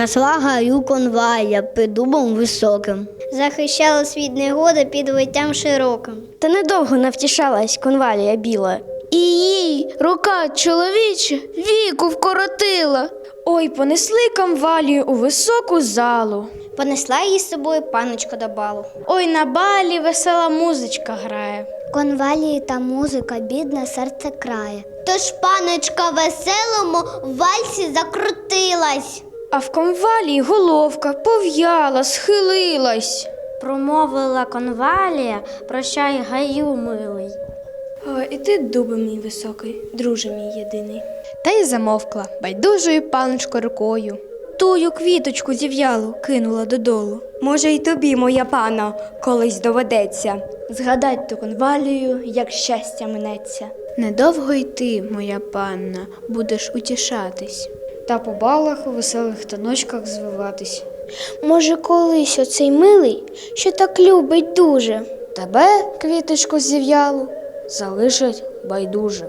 Росла гаю конвалія під дубом високим. Захищала світ негоди під виттям широким. Та недовго навтішалась конвалія біла. І їй рука чоловіча віку вкоротила. Ой, понесли конвалію у високу залу. Понесла її з собою паночка до балу. Ой, на балі весела музичка грає. Конвалії та музика бідне серце крає. Тож паночка веселому в вальсі закрутилась. А в конвалії головка пов'яла, схилилась. Промовила конвалія, прощай гаю милий. Ой, і ти дуби мій високий, друже мій єдиний. Та й замовкла байдужою паночко рукою. Тую квіточку зів'ялу кинула додолу. Може, й тобі, моя пана, колись доведеться. Згадать ту конвалію, як щастя минеться. Недовго й ти, моя панна, будеш утішатись. Та по балах у веселих таночках звиватись. Може, колись оцей милий, що так любить дуже, тебе, квіточку зів'ялу, залишить байдуже.